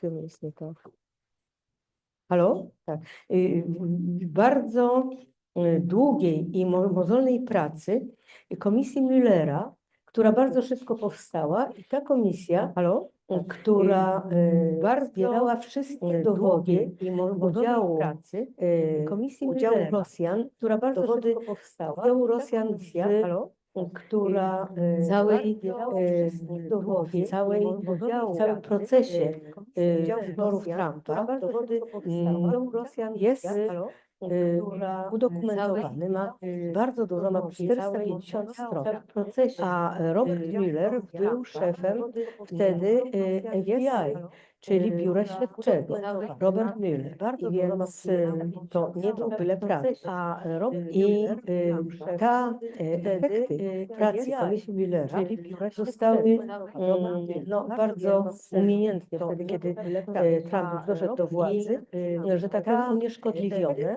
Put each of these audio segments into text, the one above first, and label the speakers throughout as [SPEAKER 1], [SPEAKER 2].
[SPEAKER 1] tym jest nie tak. Halo? Tak. Y, bardzo y, długiej i mo- mozolnej pracy Komisji Müllera, która bardzo szybko powstała i ta komisja, halo? która y, bardzo zbierała wszystkie dowody i udziału pracy Komisji udziału Rosjan, która bardzo szybko powstała, udziału Rosjan w, która y, całej y, całej, w całym procesie y, wyborów Trumpa jest udokumentowany, ma bardzo dużo, ma 450 stron. A Robert Mueller był szefem wtedy FBI, czyli Biura Śledczego. Robert Mueller. I więc y, to nie był byle pracy. A Rob, I ta efekty pracy Komisji Muellera zostały no, bardzo umiejętnie wtedy, kiedy y, Trump doszedł do władzy, że tak powiem unieszkodliwione,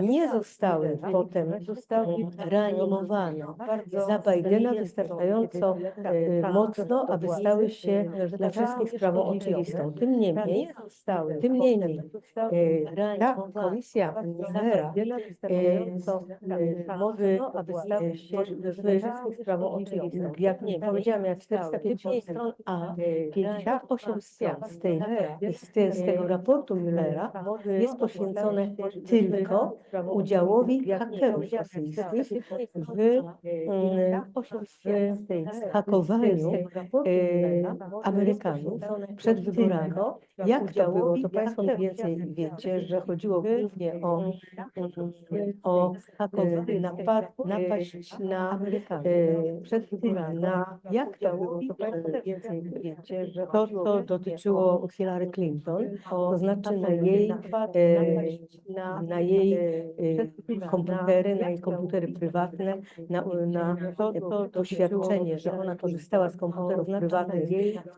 [SPEAKER 1] nie zostały potem zostały reanimowane za Bidena wystarczająco mocno, aby stały się dla wszystkich sprawą oczywistą. Tym niemniej, tym niemniej, y, ta komisja Muellera może aby stały się dla wszystkich sprawą oczywistą. Jak powiedziałam, jak 450 stron, a 58 stron z, tej, z, z tego raportu Muellera jest poświęcone tylko udziałowi hakerów rosyjskich w, w hakowaniu e, Amerykanów przed wyborami. Jak to było, to Państwo mniej więcej wiecie, że chodziło głównie o, o napad, napaść na e, przed. Na, jak to było, to Państwo mniej więcej wiecie, że to, to dotyczyło Hillary Clinton, to znaczy na jej, e, na, na jej e, komputery, na jej komputery prywatne, na, na to, to doświadczenie, że ona korzystała z komputerów prywatnych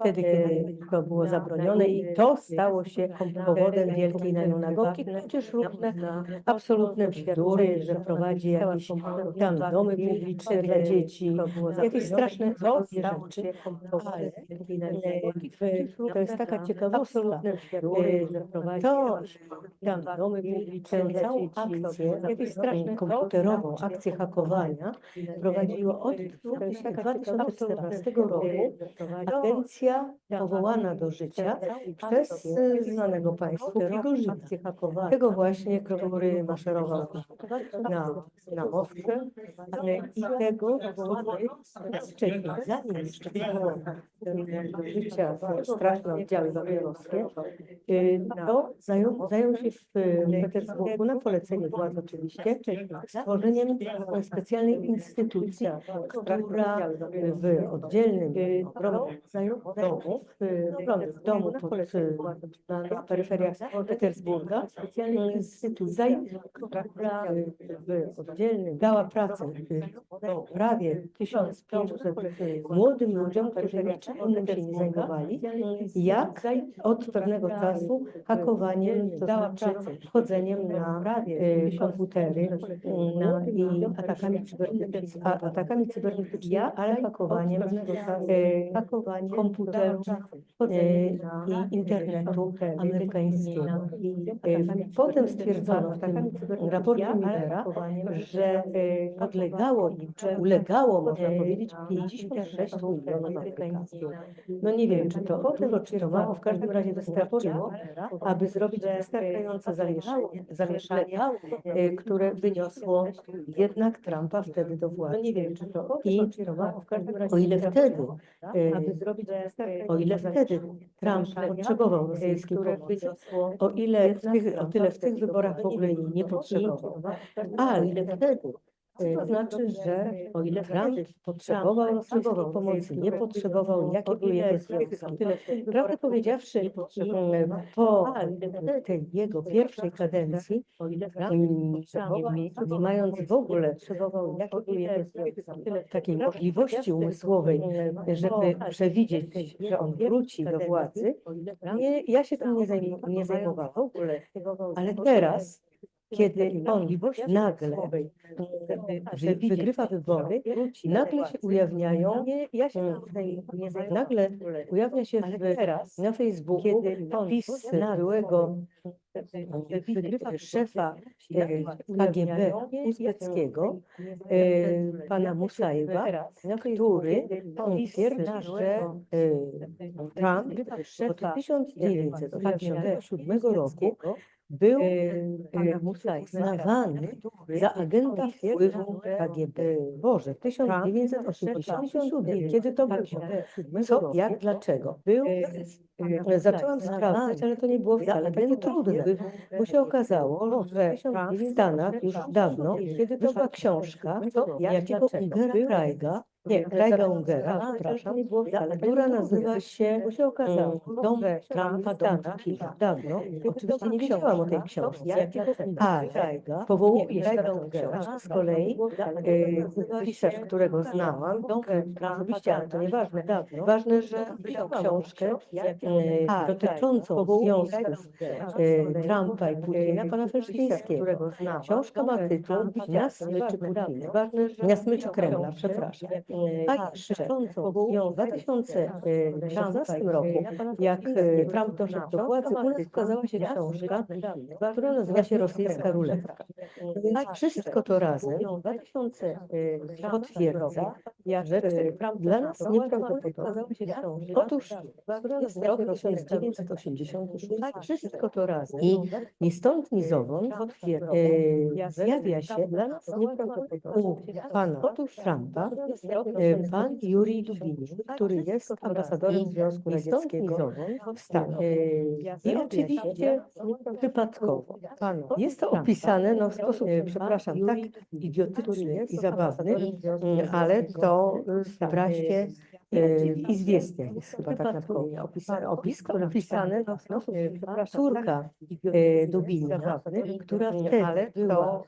[SPEAKER 1] wtedy, kiedy to było zabronione i to stało się powodem wielkiej nagonki, tudzież różne absolutne bzdury, że prowadzi jakieś tam domy publiczne dla dzieci, jakieś straszne różne rzeczy, ale e, to jest taka ciekawostka, to tam domy publiczne dla dzieci, jakieś straszne komputerową akcję hakowania prowadziło od 2014 roku. agencja powołana do życia przez e, znanego Państwu Prigorzyna. Tego właśnie, który maszerował na, na Moskwę i tego, który wcześniej, zanim jeszcze do życia straszne oddziały wawelowskie, to zajął, zajął się w Petersburgu na polecenie władz oczywiście stworzeniem specjalnej instytucji, która w oddzielnym domu, w domu pod, na, na peryferiach Petersburga, specjalnej instytucji, która w oddzielnym dała pracę no, prawie 1500 młodym ludziom, którzy niczym się nie zajmowali, jak od pewnego czasu hakowaniem, to znaczy wchodzeniem na komputery na, i atakami cybernetycznymi, atakami cybernetycznymi, ale hakowaniem hakowaniem komputerów e, i internetu amerykańskiego. E, Potem stwierdzono w tym raporcie Millera, że e, podlegało im, czy ulegało, można powiedzieć, 56 milionów Amerykanów. No nie wiem, czy to dużo, czy to mało, w każdym razie wystarczyło, aby zrobić wystarczające zamieszanie, zamieszanie e, które wyniosło jednak Trumpa wtedy do władzy. No nie wiem, czy to i o ile wtedy, e, o ile wtedy Trump potrzebował rosyjskiej pomocy, o ile w tych, o tyle w tych wyborach w ogóle jej nie potrzebował, ale wtedy to znaczy, że o ile Trump potrzebował rosyjskiej pomocy, nie potrzebował, jakie były jego związki. Prawdę powiedziawszy, mm, po tej jego pierwszej kadencji, mm, nie, nie mając w ogóle takiej możliwości umysłowej, żeby przewidzieć, że on wróci do władzy, nie, ja się tym nie, zajm, nie zajmowałam. Ale teraz kiedy on nagle wy- wygrywa wybory, nagle się ujawniają, nagle ujawnia się w, na Facebooku wpis byłego wygrywa szefa e, KGB uzbeckiego, e, pana Musajewa, który twierdzi, że e, Trump od 1987 roku był e, uznawany za agenta wpływu KGB. Boże, 1987, kiedy to było? Co, jak, dlaczego? Był, e, zaczęłam sprawdzać, ale to nie było wcale takie trudne, bo się okazało, że w Stanach już dawno wyszła książka jakiego Ungera Krajga, nie, Krajga Ungera, przepraszam, która nazywa się mm, Dom Trumpa, Dom Trumpa, dawno. Oczywiście nie wiedziałam o tej książce, ale powołuje się na tę książkę z kolei e, pisarz, którego znałam, e, oczywiście, ale to nieważne, ważne, że pisał książkę e, dotyczącą związków e, Trumpa i Putina, pana Felsztyńskiego. Książka ma tytuł Na smyczy Putina, na smyczy Kremla, przepraszam. A jeszcze w 2016 roku, jak e, Trump doszedł do władzy, u nas ukazała się książka, która nazywa się Rosyjska ruletka. Więc wszystko to razem e, potwierdza, że e, dla nas nieprawdopodobne. Otóż jest rok 1986. Wszystko to razem. i ni stąd, ni zowąd e, zjawia się dla nas nieprawdopodobne u pana Trumpa e, pan Jurij Dubinin, który jest ambasadorem Związku Radzieckiego w Stanach. E, I oczywiście przypadkowo. Jest to opisane no, w sposób, e, przepraszam, tak idiotyczny i zabawny, ale to w e, w Izwiestiach jest chyba tak naprawdę opisane, opis, opisane no, w sposób, e, córka e, Dubina, która wtedy była,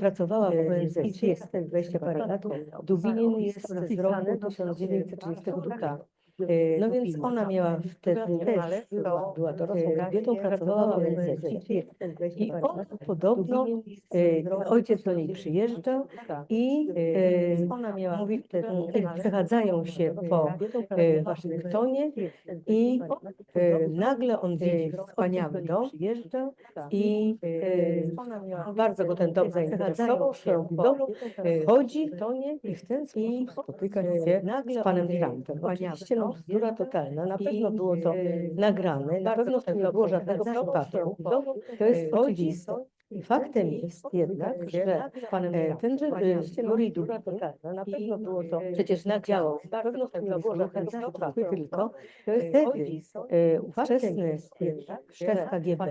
[SPEAKER 1] pracowała w ONZ, jest 20 parę lat, Dubinin jest z roku 1932. E, No więc ona miała wtedy też, była, była dorosłą kobietą, pracowała w ONZ. I on podobno, ojciec do niej przyjeżdżał i e, mówi, e, przechadzają się po Waszyngtonie i nagle on widzi wspaniały dom i e, bardzo go ten dom zainteresował, swoją budową, e, chodzi i w ten sposób spotyka się z panem Trumpem. Oczywiście no, bzdura totalna, na pewno było to nagrane, na pewno to nie było żadnego przypadku. To jest oczywiste. I faktem jest jednak, że e, tenże e, Jurij Dubin na pewno było to przecież nadziałał, na pewno to było przypadku, tylko wtedy e, ówczesny szef KGB,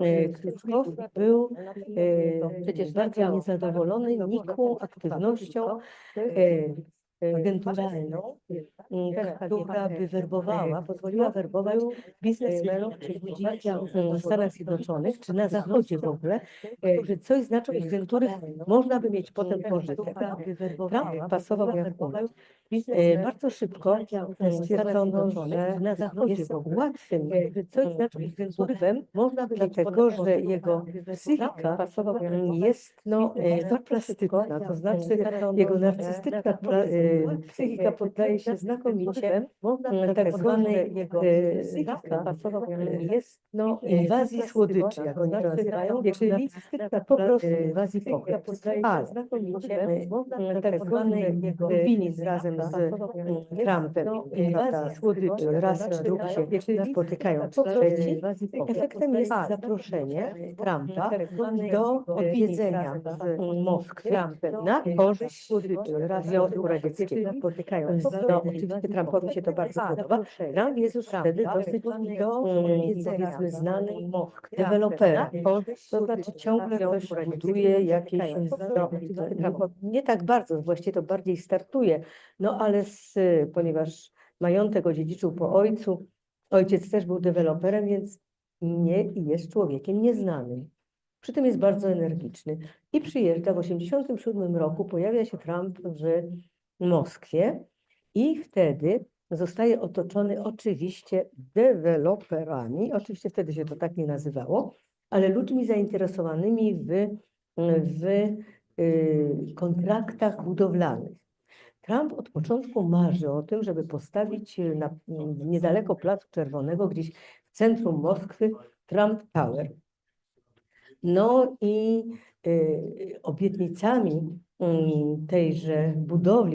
[SPEAKER 1] e, Krzyczkow, był e, przecież bardzo niezadowolony nikłą aktywnością e, agenturalną, m, która by werbowała, pozwoliła werbować biznesmenów czy ludzi w Stanach Zjednoczonych, czy na Zachodzie w ogóle, którzy coś znaczą i z których można by mieć potem pożytek. Trump pasował jak umysł. E, Bardzo szybko stwierdzono, że na Zachodzie jest łatwym coś znaczą wpływem, można by dlatego, że jego psychika mm, jest no, plastyczna, to znaczy jego narcystyczna psychika poddaje się znakomicie mm, tak zwanej jego e, psychika mm, jest no, inwazji słodyczy, jak oni to nazywają, czyli po prostu inwazji pochód. Ale mm, tak zwanej jego Binin razem z mm, Trumpem inwazji słodyczy raz czy drugi się spotykają. Po trzeci, efektem jest zaproszenie Trumpa do odwiedzenia Moskwy na korzyść Związku Radzieckiego. Spotykają. No, oczywiście Trumpowi się to bardzo podoba. Trump jest już wtedy dosyć do powiedzmy znanej dewelopera. To znaczy ciągle ktoś buduje jakieś, no, Trump nie tak bardzo, właściwie to bardziej startuje, no ale z, ponieważ majątek odziedziczył po ojcu, ojciec też był deweloperem, więc nie jest człowiekiem nieznanym. Przy tym jest bardzo energiczny. I przyjeżdża w 1987 roku, pojawia się Trump w Moskwie i wtedy zostaje otoczony oczywiście deweloperami, oczywiście wtedy się to tak nie nazywało, ale ludźmi zainteresowanymi w, w y, kontraktach budowlanych. Trump od początku marzy o tym, żeby postawić na, niedaleko Placu Czerwonego, gdzieś w centrum Moskwy, Trump Tower. No i y, obietnicami mm, tejże budowli